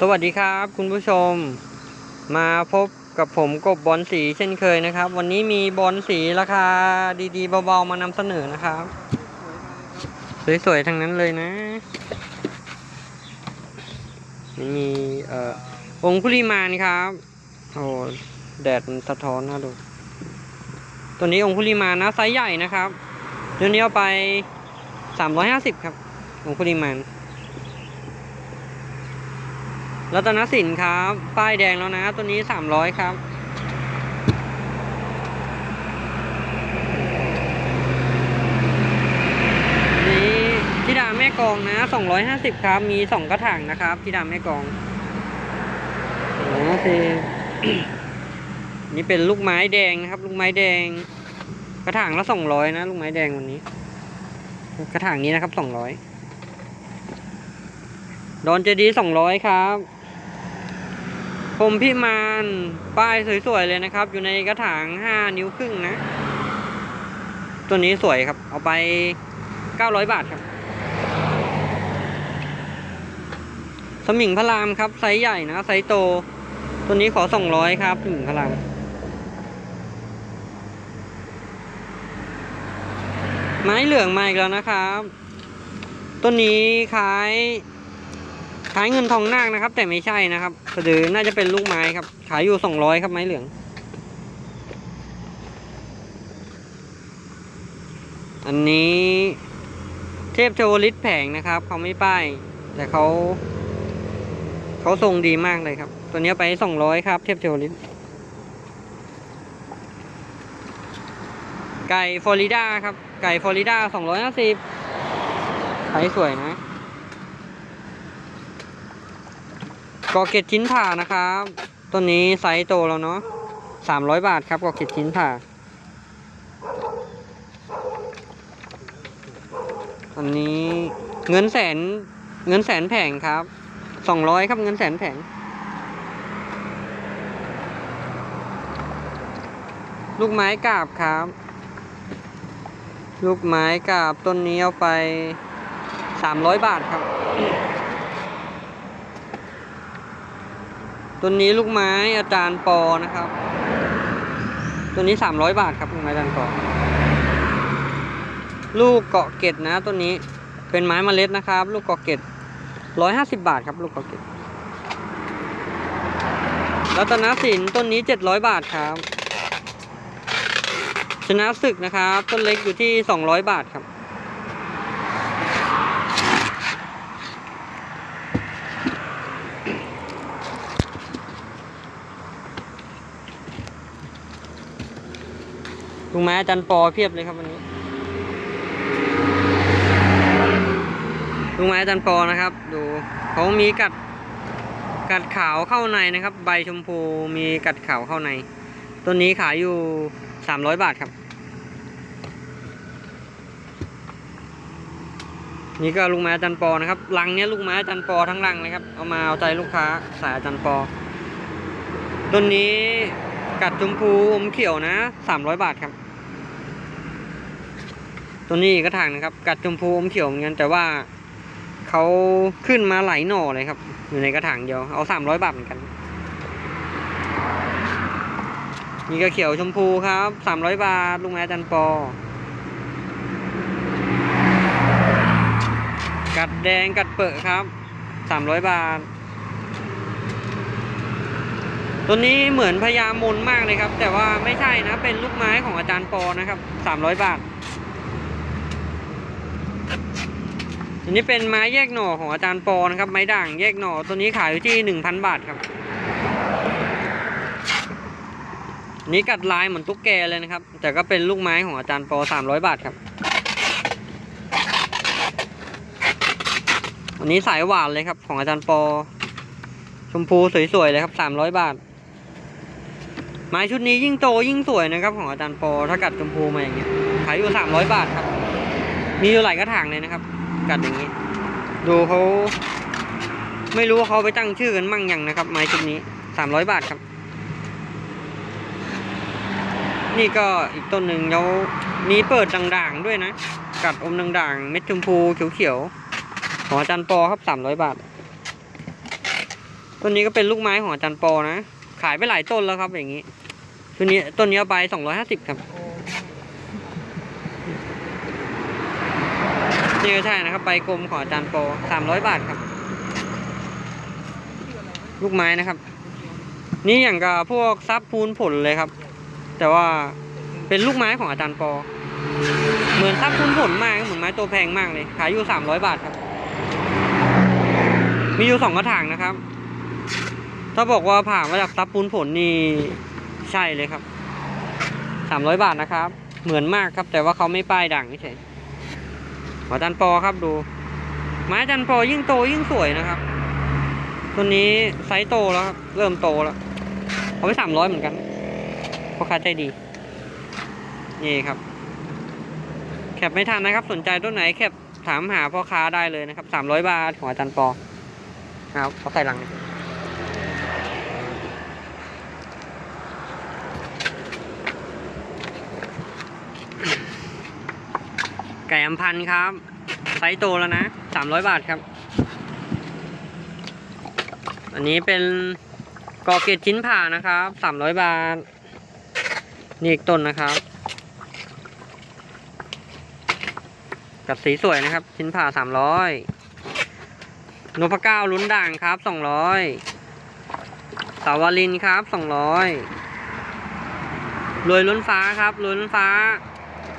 สวัสดีครับ คุณผู้ชม มาพบกับผมกบบอลสีเช่นเคยนะครับ วันนี้มีบอลสีราคาดีๆเบาๆมานำเสนอนะครับ สวยๆทั้งนั้นเลยนะนี่มีเอ่อองคุลิมานครับโอ้แดดมันสะท้อนนะดูตัวนี้องคุลิมานนะไซส์ใหญ่นะครับเดี๋ยวนี้เอาไป350ครับองคุลิมาน รัตนสินครับ ป้ายแดงแล้วนะ ตัวนี้สามร้อยครับ นี่ที่ดาแม่กองนะสองร้อยห้าสิบครับ มีสองกระถางนะครับที่ดาแม่กองโอ้สินี่เป็นลูกไม้แดงนะครับ ลูกไม้แดง กระถางละสองร้อยนะ ลูกไม้แดงวันนี้ กระถางนี้นะครับสองร้อยดอนเจดีสองร้อยครับ ผมพีมานป้ายสวยๆเลยนะครับ อยู่ในกระถางห้านิ้วครึ่งนะ ตัวนี้สวยครับ เอาไปเก้าร้อยบาทครับ สมิงพระรามครับ ไซส์ใหญ่นะไซส์โต ตัวนี้ขอสองร้อยครับสมิงพระรามไม้เหลืองมาอีกแล้วนะครับ ต้นนี้ขาย ขายเงินทองนาคนะครับ แต่ไม่ใช่นะครับหรือน่าจะเป็นลูกไม้ครับ ขายอยู่สองร้อยครับไม้เหลือง อันนี้เทพเทวลิตแผงนะครับเขาไม่ป้าย แต่เขาเขาทรงดีมากเลยครับ ตัวนี้ไปสองร้อยครับ เทพเทวลิตไก่ฟลอริดาครับ ไก่ฟลอริดาสองร้อยห้าสิบขายสวยนะ กอเกตชิ้นผ่านะครับต้นนี้ไซส์โตแล้วเนาะสามร้อยบาทครับกอเกตชิ้นผ่า อันนี้เงินแสนเงินแสนแผงครับสองร้อยครับเงินแสนแผง ลูกไม้กาบครับ ลูกไม้กาบต้นนี้เอาไปสามร้อยบาทครับ ตัวนี้ลูกไม้อาจารย์ปอนะครับ ตัวนี้สามร้อยบาทครับลูกไม้อาจารย์ปอลูกเกาะเกตนะ ตัวนี้เป็นไม้เมล็ดนะครับ ลูกเกาะเกตร้อยห้าสิบบาทครับลูกเกาะเกตรัตนสินต้นนี้เจ็ดร้อยบาทครับ ชนะศึกนะครับ ต้นเล็กอยู่ที่สองร้อยบาทครับ ลุงไม้อาจารย์ปอเพียบเลยครับวันนี้ลุงไม้อาจารย์ปอนะครับ ดูเขามีกัดกัดขาวเข้าในนะครับ ใบชมพูมีกัดขาวเข้าใน ต้นนี้ขายอยู่สามร้อยบาทครับ นี่ก็ลุงไม้อาจารย์ปอนะครับลังเนี้ยลุงไม้อาจารย์ปอทั้งลังเลยครับเอามาเอาใจลูกค้าสายอาจารย์ปอต้นนี้กัดชมพูอมเขียวนะสามร้อยบาทครับ ตัวนี้ก็ถางนะครับ กัดชมพูอมเขียวเหมือนกันแต่ว่าเขาขึ้นมาไหลหน่อเลยครับ อยู่ในกระถางเดียวเอาสามร้อยบาทเหมือนกันนี่ก็เขียวชมพูครับสามร้อยบาทลุงแม่จันปอ กัดแดงกัดเปอะครับสามร้อยบาท ตัวนี้เหมือนพญามนมากเลยครับ แต่ว่าไม่ใช่นะเป็นลูกไม้ของอาจารย์ปอนะครับสามร้อยบาท อันนี้เป็นไม้แยกหน่อของอาจารย์ปอนะครับ ไม้ด่างแยกหน่อตัวนี้ขายอยู่ที่หนึ่งพันบาทครับนนี้กัดลายเหมือนตุ๊กแกเลยนะครับ แต่ก็เป็นลูกไม้ของอาจารย์ปอสามร้อยบาทครับ อันนี้สายหวานเลยครับ ของอาจารย์ปอ ชมพูสวยๆเลยครับสามร้อยบาท ไม้ชุดนี้ยิ่งโตยิ่งสวยนะครับ ของอาจารย์ปอถ้ากัดชมพูมาอย่างเงี้ยขายอยู่สามร้อยบาทครับ มีอยู่หลายกระถางเลยนะครับ กัดอย่างนี้ ดูเขาไม่รู้ว่าเขาไปตั้งชื่อกันมั่งยังนะครับ ไม้ชุดนี้สามร้อยบาทครับ นี่ก็อีกต้นหนึ่งแล้วมีเปิดด่างๆด้วยนะ กัดอมด่างๆเม็ดชมพูเขียวๆของอาจารย์ปอครับสามร้อยบาทต้นนี้ก็เป็นลูกไม้ของอาจารย์ปอนะ ขายไปหลายต้นแล้วครับอย่างนี้ต้นนี้ต้นนี้เอาไปสองร้อยห้าสิบครับ โอ้นี่ก็ใช่นะครับใบกลมของอาจารย์ปอสามร้อยบาทครับ ลูกไม้นะครับ นี่อย่างกับพวกซับพูนผลเลยครับ แต่ว่าเป็นลูกไม้ของอาจารย์ปอ เหมือนซับพูนผลมากเหมือนไม้ตัวแพงมากเลยขายอยู่สามร้อยบาทครับ มีอยู่สองกระถางนะครับ ถ้าบอกว่าผ่ามาจากซับปูนผลนี่ใช่เลยครับสามร้อยบาทนะครับ เหมือนมากครับ แต่ว่าเขาไม่ป้ายดังเฉย หมอจันปอครับดู ไม้จันปอยิ่งโตยิ่งสวยนะครับ ตัวนี้ไซส์โตแล้วครับเริ่มโตแล้วเอาไปสามร้อยเหมือนกันพ่อค้าใจดีนี่ครับแคปไม่ทันนะครับ สนใจต้นไหนแคปถามหาพ่อค้าได้เลยนะครับสามร้อยบาทของอาจารย์ปอครับเขาใส่ลัง ไก่อำพันธ์ครับ ไซส์โตแล้วนะสามร้อยบาทครับ อันนี้เป็นกอเกตชิ้นผ่านะครับสามร้อยบาท นี่อีกต้นนะครับ กับสีสวยนะครับ ชิ้นผ่าสามร้อยนพเก้าลุ้นด่างครับสองร้อยสาวลินครับสองร้อยรวยล้นฟ้าครับรวยล้นฟ้า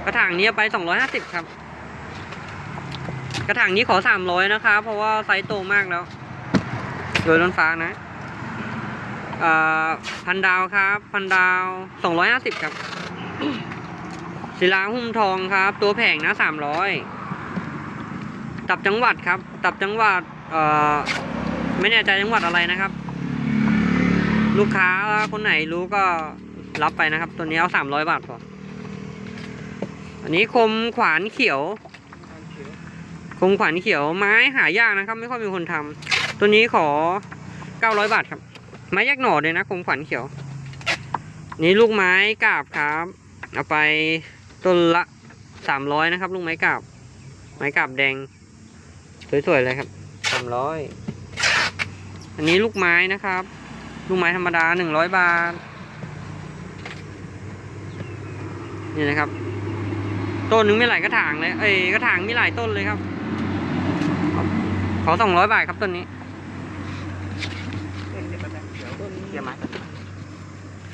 กระถางนี้ไปสองร้อยห้าสิบครับ กระถางนี้ขอสามร้อยนะครับเพราะว่าไซส์โตมากแล้วรวยล้นฟ้านะพันดาวครับ พันดาวสองร้อยห้าสิบครับศิลาหุ้มทองครับ ตัวแผงนะสามร้อยตับจังหวัดครับ ตับจังหวัดไม่แน่ใจจังหวัดอะไรนะครับ ลูกค้าคนไหนรู้ก็รับไปนะครับ ตัวนี้เอาสามร้อยบาทพอ อันนี้คมขวานเขียว คมขวานเขียวไม้หายากนะครับ ไม่ค่อยมีคนทำตัวนี้ขอเก้าร้อยบาทครับ ไม้แยกหน่อเลยนะคมขวานเขียว นี่ลูกไม้กาบครับ เอาไปต้นละสามร้อยนะครับ ลูกไม้กาบ ไม้กาบแดง สวยๆเลยครับสามร้อยอันนี้ลูกไม้นะครับ ลูกไม้ธรรมดาหนึ่งร้อยบาท นี่นะครับ ต้นนึงมีหลายกระถางเลย เอ้ยกระถางมีหลายต้นเลยครับ ขอสองร้อยบาทครับต้นนี้เขียวต้นนี้เขียวไหม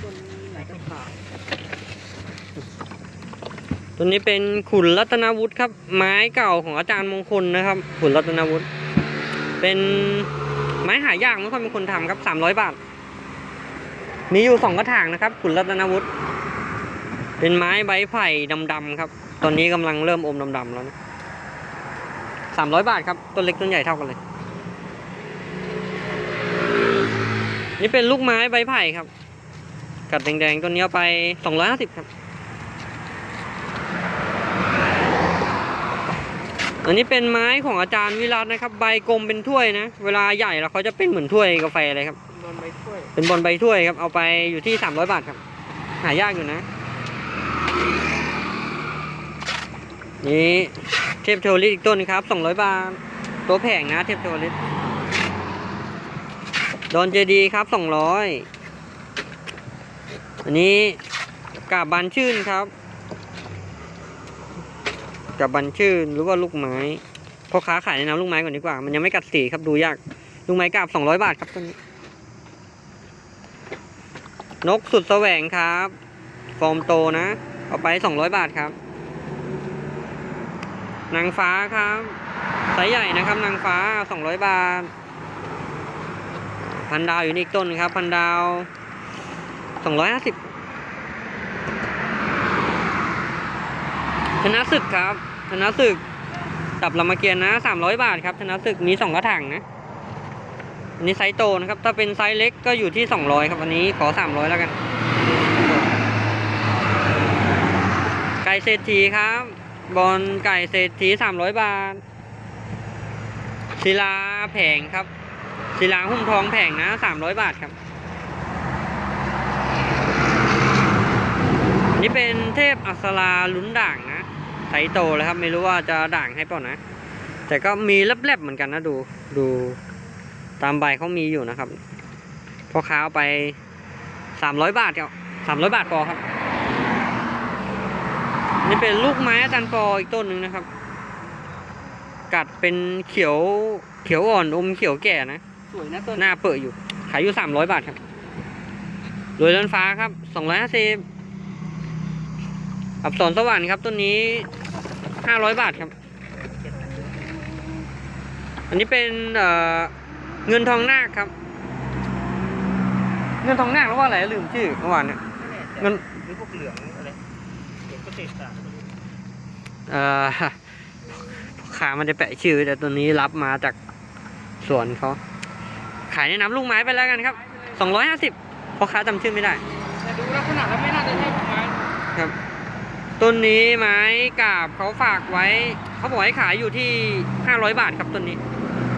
ต้นนี้ไหนก็ผ่าต้นนี้เป็นขุนรัตนาวุฒิครับ ไม้เก่าของอาจารย์มงคลนะครับ ขุนรัตนาวุฒิเป็นไม้หายากไม่ค่อยมีคนทำครับสามร้อยบาท มีอยู่สองกระถางนะครับ ขุนรัตนาวุฒิ เป็นไม้ใบไผ่ดำๆครับ ตอนนี้กำลังเริ่มอมดำๆแล้วนะสามร้อยบาทครับ ต้นเล็กต้นใหญ่เท่ากันเลย นี่เป็นลูกไม้ใบไผ่ครับ กัดแดงๆต้นนี้เอาไปสองร้อยห้าสิบครับ อันนี้เป็นไม้ของอาจารย์วิรัตนะครับ ใบกลมเป็นถ้วยนะ เวลาใหญ่แล้วเขาจะเป็นเหมือนถ้วยกาแฟเลยครับนอนใบถ้วยเป็นบอลใบถ้วยครับ เอาไปอยู่ที่สามร้อยบาทครับ หายากอยู่นะ นี่เทพเทลิตอีกต้นครับสองร้อยบาท ตัวแผงนะเทพเทลิตดอนเจดีครับสองร้อยอันนี้กาบบานชื่นครับกาบบานชื่นหรือว่าลูกไม้พ่อค้าขายในน้ำลูกไม้ก่อนดีกว่า มันยังไม่กัดสีครับดูยากลูกไม้กาบสองร้อยบาทครับต้นนี้ นกสุดแสวงครับ ฟอร์มโตนะ เอาไปสองร้อยบาทครับ นางฟ้าครับไซส์ใหญ่นะครับนางฟ้าสองร้อยบาท พันดาวอยู่นี่อีกต้นครับ พันดาวสองร้อยห้าสิบชนะศึกครับชนะศึกตับลำมาเกียรนะสามร้อยบาทครับชนะศึกมีสองกระถางนะอันนี้ไซส์โตนะครับ ถ้าเป็นไซส์เล็กก็อยู่ที่สองร้อยครับ อันนี้ขอสามร้อยแล้วกัน ไก่เศรษฐีครับ บอลไก่เศรษฐีสามร้อยบาท ศิลาแผงครับ ศิลาหุ้มทองแผงนะสามร้อยบาทครับนนี้เป็นเทพอัศราลุ้นด่างนะไซโตแล้วครับ ไม่รู้ว่าจะด่างให้เปล่านะ แต่ก็มีแลบๆเหมือนกันนะดูดูตามใบเขามีอยู่นะครับพ่อค้าเอาไปสามร้อยบาทครับสามร้อยบาทพอครับ นี่เป็นลูกไม้อาจารย์ปออีกต้นหนึ่งนะครับ กัดเป็นเขียวเขียวอ่อนอมเขียวแก่นะ สวยนะต้นหน้าเปิดอยู่ ขายอยู่สามร้อยบาทครับรวยล้นฟ้าครับสองร้อยห้าสิบอับสอนสวรรค์ครับต้นนี้ห้าร้อยบาทครับ อันนี้เป็นเอ่อเงินทองนาคครับ เงินทองนาคแล้วว่าอะไรลืมชื่อเมื่อวานเนี่ยเงิน หรือพวกเหลืองอะไร เหลืองเกษตรศาสตร์เอ่อพ่อค้ามันจะแปะชื่อแต่ตัวนี้รับมาจากสวนเขาขายแนะนำลูกไม้ไปแล้วกันครับสองร้อยห้าสิบพ่อค้าจำชื่อไม่ได้แต่ดูลักษณะแล้วไม่น่าจะใช่พวกไม้ครับ ต้นนี้ไม้กาบเขาฝากไว้ เขาบอกให้ขายอยู่ที่ห้าร้อยบาทครับต้นนี้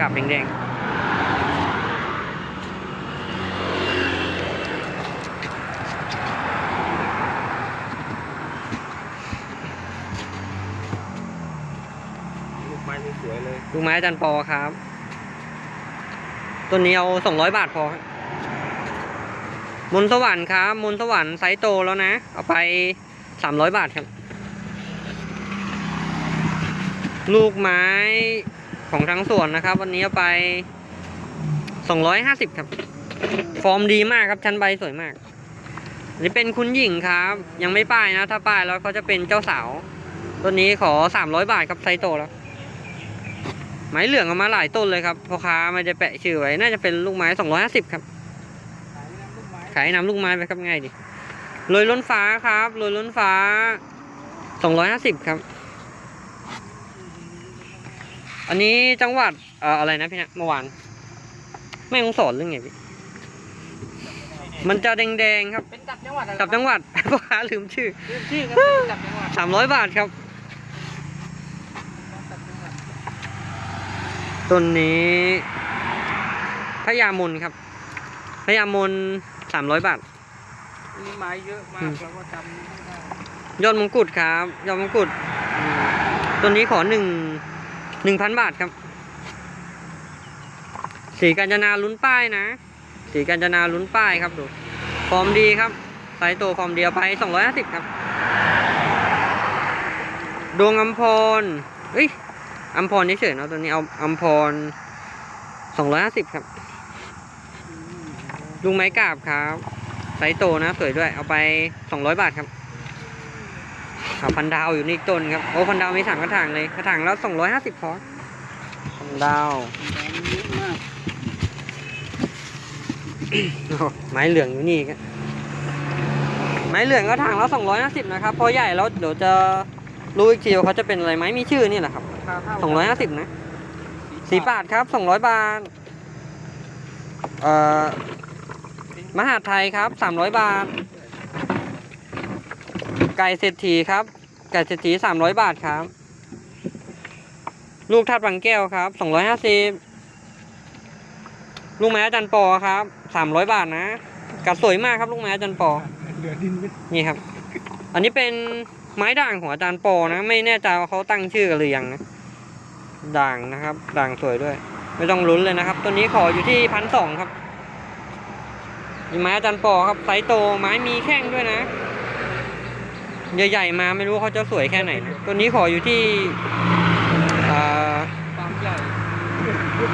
กาบแดงลูกไม้ส ลูกไม้อาจันปอครับต้นนี้เอาสองร้อยบาทพอ มนสวรรค์ครับ มนสวรรค์ไซส์โตแล้วนะ เอาไปสามร้อยบาทครับ ลูกไม้ของทั้งส่วนนะครับ วันนี้เอาไปสองร้อยห้าสิบครับ ฟอร์มดีมากครับ ชั้นใบสวยมากนนี้เป็นคุณหญิงครับ ยังไม่ป้ายนะ ถ้าป้ายแล้วเขาจะเป็นเจ้าสาวต้นนี้ขอสามร้อยบาทครับไซโตแล้ว ม้เหลืองเอามาหลายต้นเลยครับพ่อค้าไม่ได้แปะชื่อไว้น่าจะเป็นลูกไม้สองร้อยห้าสิบครับขายน้ำลูกไม้ขายนำลูกไม้ไปครับง่ายดิโรยล้นฟ้าครับโรยล้นฟ้าสองร้อยห้าสิบครับ อันนี้จังหวัดเอ่ออะไรนะพี่นะเมื่อวานแม่งสอนเรื่องไงพี่มันจะแดงๆครับเป็นตับจังหวัดอะไรกับจังหวัดพ่อค้าลืมชื่อลืมชื่อครับเป็นตับจังหวัดสามร้อยบาทครับตับจังหวัด ต้นนี้พญามนครับพญามนสามร้อยบาทมีไม้เยอะมาอืกมเราก็จำไม่ได้ยอดมงกุฎครับยอดมงกุฎอืมตัวนี้ขอหนึ่งหนึ่งพันบาทครับ สีกัญจนาลุ้นป้ายนะ สีกัญจนาลุ้นป้ายครับดูฟอร์มดีครับไซส์โตฟอร์มเดียวไปสองร้อยห้าสิบครับ ดวงอัมพรเอ้ย อัมพรเฉยๆเนาะตัวนี้เอาอัมพรสองร้อยห้าสิบครับ ลุงไม้กาบครับไซโตนะสวยด้วย เอาไปสองร้อยบาทครับเอาพันดาวอยู่นี่อีกต้นครับ โอ้พันดาวมีสามกระถางเลยกระถางแล้วสองร้อยห้าสิบพอพันดาวไม้เหลืองอยู่นี่ครับไม้เหลืองกระถางแล้วสองร้อยห้าสิบนะครับ พอใหญ่แล้วเดี๋ยวจะรู้อีกทีว่าเขาจะเป็นอะไรไหมมีชื่อนี่แหละครับ คาเท่าสองร้อยห้าสิบนะสีบาทครับสองร้อยบาท เอ่อ มหาดไทยครับสามร้อยบาท ไก่เศรษฐีครับ ไก่เศรษฐีสามร้อยบาทครับ ลูกทัดบางแก้วครับสองร้อยห้าสิบลูกไม้อาจันปอครับสามร้อยบาทนะกัดสวยมากครับลูกไม้อาจันปอเหลือดินไม่นี่ครับ อันนี้เป็นไม้ด่างของอาจารย์ปอนะ ไม่แน่ใจว่าเขาตั้งชื่อกันหรือยังนะ ด่างนะครับ ด่างสวยด้วย ไม่ต้องลุ้นเลยนะครับ ตัวนี้ขออยู่ที่พันสองครับนี่ไม้อาจารย์ปอครับไซส์โตไม้มีแข้งด้วยนะ ใหญ่ๆมาไม่รู้เขาจะสวยแค่ไหนนะตัวนี้ขออยู่ที่อ่ามใหญ่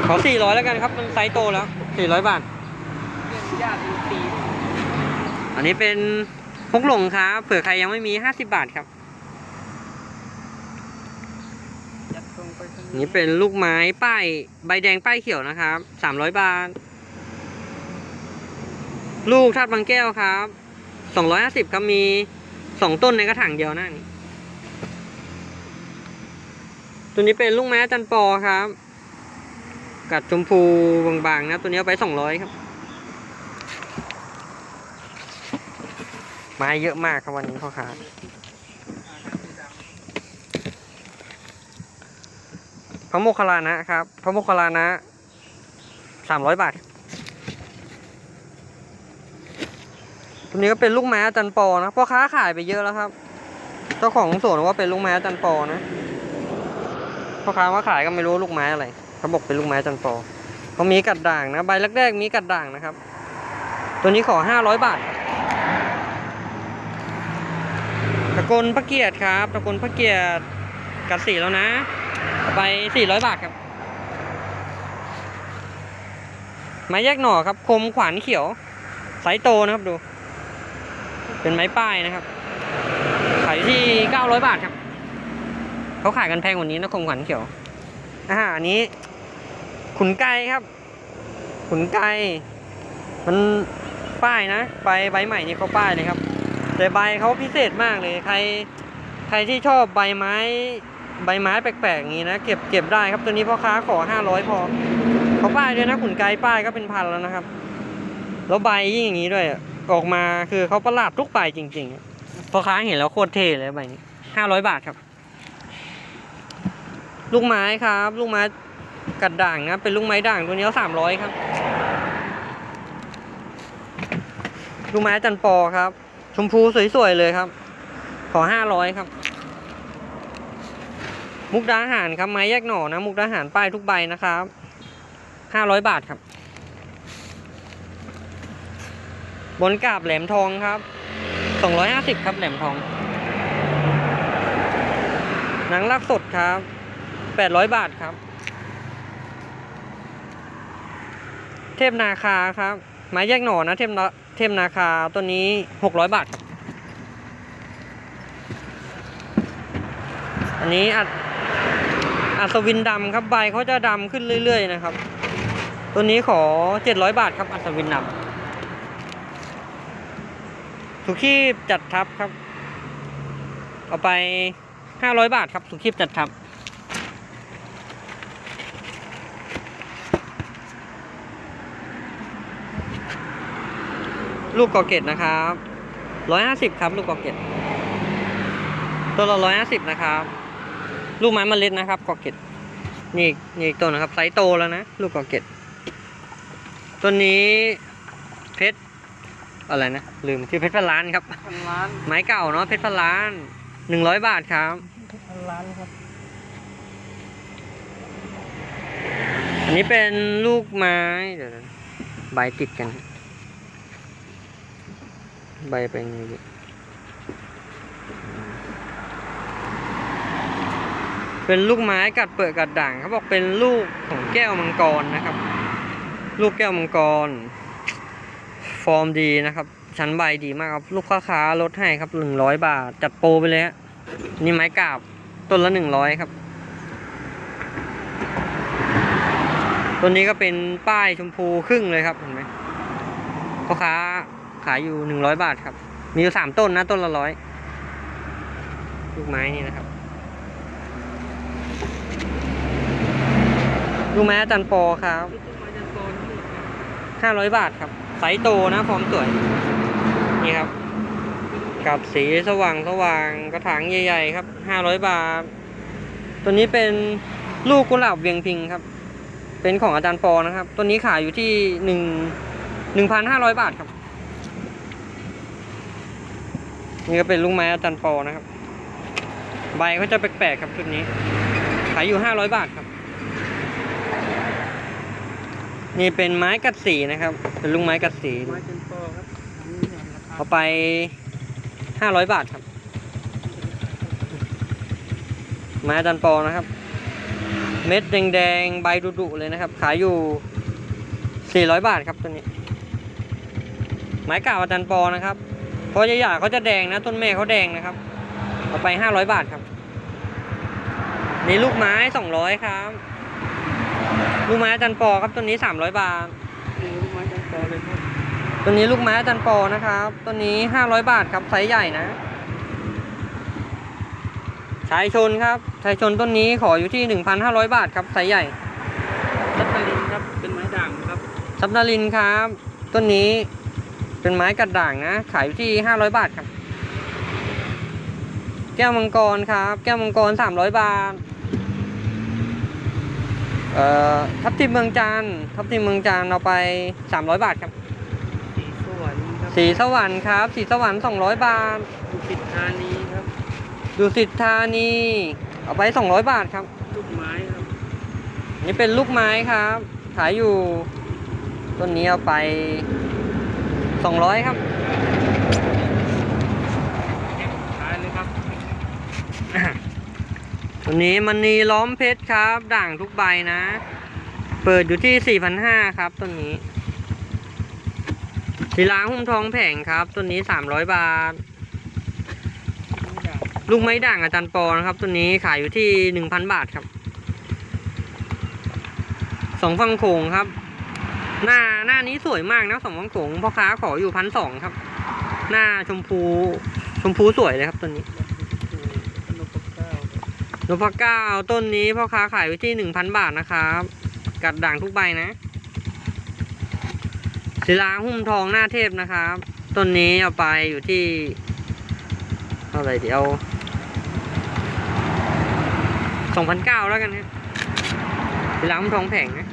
ขอสี่ร้อยแล้วกันครับ มันไซส์โตแล้วสี่ร้อยบาทญาติตีอันนี้เป็นพกหลงครับเผื่อใครยังไม่มีห้าสิบบาทครับ ยัดตรงไปทาง นี่เป็นลูกไม้ป้ายใบแดงป้ายเขียวนะครับสามร้อยบาท ลูกทัดบางแก้วครับสองร้อยห้าสิบครับมีสองต้นในกระถางเดียวนะนี่ตัวนี้เป็นลูกไม้จันปอครับ กัดชมพูบางๆนะ ตัวนี้เอาไปสองร้อยครับ ไม้เยอะมากครับวันนี้พ่อค้า พระโมคคัลลานะครับ พระโมคคัลลานะสามร้อยบาทตัวนี้ก็เป็นลูกไม้อาจันปอนะพ่อค้าขายไปเยอะแล้วครับ เจ้าของสวนว่าเป็นลูกไม้อาจันปอนะพ่อค้ามาขายก็ไม่รู้ลูกไม้อะไรเขาบอกเป็นลูกไม้อาจันปอเขามีกัดด่างนะ ใบแรกๆมีกัดด่างนะครับ ตัวนี้ขอห้าร้อยบาทตะกลพระเกียรติครับตะกลพระเกียรติกัดสีแล้วนะ ไปสี่ร้อยบาทครับไม้แยกหน่อครับ คมขวานเขียวไซโตนะครับดู เป็นไม้ป้ายนะครับ ขายที่เก้าร้อยบาทครับ เขาขายกันแพงกว่านี้นะคมขวัญเขียวอ่าอันนี้ ขุนไก่ครับ ขุนไก่มันป้ายนะใบใบใหม่นี่เขาป้ายเลยครับ แต่ใบเขาพิเศษมากเลย ใคร ใครที่ชอบใบไม้ ใบไม้แปลกๆอย่างนี้นะ เก็บเก็บได้ครับตัวนี้พ่อค้าขอห้าร้อยพอเขาป้ายด้วยนะขุนไก่ป้ายก็เป็นพันแล้วนะครับ แล้วใบยิ่งอย่างนี้ด้วยออกมาคือเขาประหลาดทุกใบจริงๆพ่อค้าเห็นแล้วโคตรเท่เลยใบนี้ห้าร้อยบาทครับ ลูกไม้ครับ ลูกไม้กัดด่างนะเป็นลูกไม้ด่างตัวนี้สามร้อยครับ ลูกไม้จันปอครับ ชมพูสวยๆเลยครับ ขอห้าร้อยครับ มุกดาหารครับไม้แยกหน่อนะ มุกดาหารป้ายทุกใบนะครับห้าร้อยบาทครับ บนกาบแหลมทองครับสองร้อยห้าสิบครับแหลมทอง หนังลักสดครับแปดร้อยบาทครับ เทพนาคาครับไม้แยกหน่อนะเทพนาเทพนาคาตัวนี้หกร้อยบาท อันนี้อัด อัศวินดำครับใบเขาจะดำขึ้นเรื่อย ๆ นะครับ ตัวนี้ขอเจ็ดร้อยบาทครับอัศวินดำสุขีบจัดทับครับ เอาไปห้าร้อยบาทครับสุขีบจัดทับลูกกอเกตนะครับร้อยห้าสิบครับ ลูกกอเกตตัวละร้อยห้าสิบนะครับ ลูกไม้เมล็ดนะครับกอเกตนี่นี่อีกตัวนะครับไซส์โตแล้วนะลูกกอเกตตัวนี้เพชรอะไรนะลืมชื่อเพชรพันล้านครับพันล้านไม้เก่าเนาะเพชรพันล้านหนึ่งร้อยบาทครับพันล้านครับ อันนี้เป็นลูกไม้เดี๋ยวนะใบติดกัน ใบเป็นอย่างนี้ เป็นลูกไม้กัดเปลือกกัดด่างเขาบอกเป็นลูกของแก้วมังกรนะครับ ลูกแก้วมังกร ฟอร์มดีนะครับ ชั้นใบดีมากครับ ลูกค้าค้าลดให้ครับหนึ่งร้อยบาท จัดโปรไปเลยฮะนี่ไม้กาบต้นละหนึ่งร้อยครับตัวนี้ก็เป็นป้ายชมพูครึ่งเลยครับเห็นไหมพ่อค้าขายอยู่หนึ่งร้อยบาทครับ มีอยู่สามต้นนะต้นละร้อยลูกไม้นี่นะครับ ลูกไม้อาจันปอครับที่ต้นไม้จันทร์โตทั้งหมดครับห้าร้อยบาทครับไซส์โตนะฟอร์มสวยนี่ครับ กับสีสว่างสว่างกระถางใหญ่ ๆ ครับห้าร้อยบาท ตัวนี้เป็นลูกกุหลาบเวียงพิงครับ เป็นของอาจารย์ปอนะครับ ตัวนี้ขายอยู่ที่หนึ่งหนึ่งพันห้าร้อยบาทครับ นี่ก็เป็นลูกไม้อาจารย์ปอนะครับ ใบเขาจะแปลกๆครับชุดนี้ ขายอยู่ห้าร้อยบาทครับ นี่เป็นไม้กัดสีนะครับ เป็นลูกไม้กัดสีไม้จันทร์โตครับอันนี้เนี่ยราคาเอาไปห้าร้อยบาทครับ ไม้อาจันปอนะครับ เม็ดแดงๆใบดุๆเลยนะครับ ขายอยู่สี่ร้อยบาทครับตัวนี้ ไม้เก่าอาจารย์ปอนะครับเพราะหยาๆเขาจะแดงนะ ต้นแม่เขาแดงนะครับ เอาไปห้าร้อยบาทครับนี่ลูกไม้สองร้อยครับ ลูกไม้อาจารย์ปอครับต้นนี้สามร้อยบาทนี่ลูกไม้จันทร์โตเลยครับตัวนี้ลูกไม้อาจันปอนะครับตัวนี้ห้าร้อยบาทครับไซส์ใหญ่นะชายชนครับชายชนต้นนี้ขออยู่ที่หนึ่งพันห้าร้อยบาทครับไซส์ใหญ่ซัตเตอร์ลินครับเป็นไม้ด่างครับซับนารินครับต้นนี้เป็นไม้กัดด่างนะ ขายอยู่ที่ห้าร้อยบาทครับ แก้วมังกรครับ แก้วมังกรสามร้อยบาท เอ่อทับทิมเมืองจันทร์ทับทิมเมืองจันทร์เอาไปสามร้อยบาทครับ สีสวรรค์ครับสีสวรรค์ครับ สีสวรรค์สองร้อยบาท ดุสิตธานีครับดุสิตธานี เอาไปสองร้อยบาทครับ ลูกไม้ครับนี่เป็นลูกไม้ครับ ขายอยู่ ต้นนี้เอาไปสองร้อยครับ ท้ายเลยครับ ตัวนี้มันนีล้อมเพชรครับ ด่างทุกใบนะ เปิดอยู่ที่ 4,500 ครับตัวนี้ทีล้างหุ้มทองแผงครับ ตัวนี้ 300 บาท ลูกไม้ด่างอาจารย์ปอนะครับ ตัวนี้ขายอยู่ที่ 1,000 บาทครับสองฟังโขงครับ หน้าหน้านี้สวยมากนะสองฟังโขงพ่อค้าขออยู่พันสองครับ หน้าชมพูชมพูสวยเลยครับตัวนี้ พเก้าต้นนี้พ่อค้าขายไว้ที่หนึ่งพันบาทนะครับ กัดด่างทุกใบนะศิลาหุ้มทองหน้าเทพนะครับ ต้นนี้เอาไปอยู่ที่เท่าไหร่เดี๋ยวสองพันเก้าแล้วกันนะศิลาหุ้มทองแผงนะ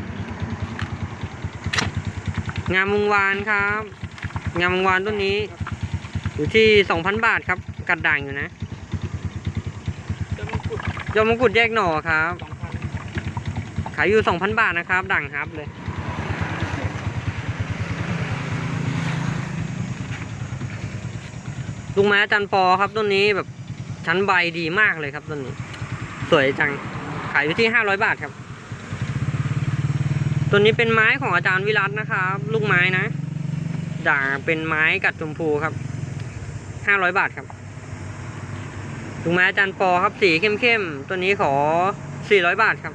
งามวงวานครับ งามวงวานต้นนี้ อยู่ที่สองพันบาทครับ กัดด่างอยู่นะ ยอมงกุฎแยกหน่อครับ ขายอยู่สองพันบาทนะครับด่างฮับเลย ลุงไม้อาจันปอครับต้นนี้แบบชั้นใบดีมากเลยครับต้นนี้ สวยจัง ขายอยู่ที่ห้าร้อยบาทครับ ตัวนี้เป็นไม้ของอาจารย์วิรัตนะครับ ลูกไม้นะด่างเป็นไม้กัดชมพูครับห้าร้อยบาทครับ ถุงไม้อาจารย์ปอครับสีเข้มๆ ตัวนี้ขอสี่ร้อยบาทครับ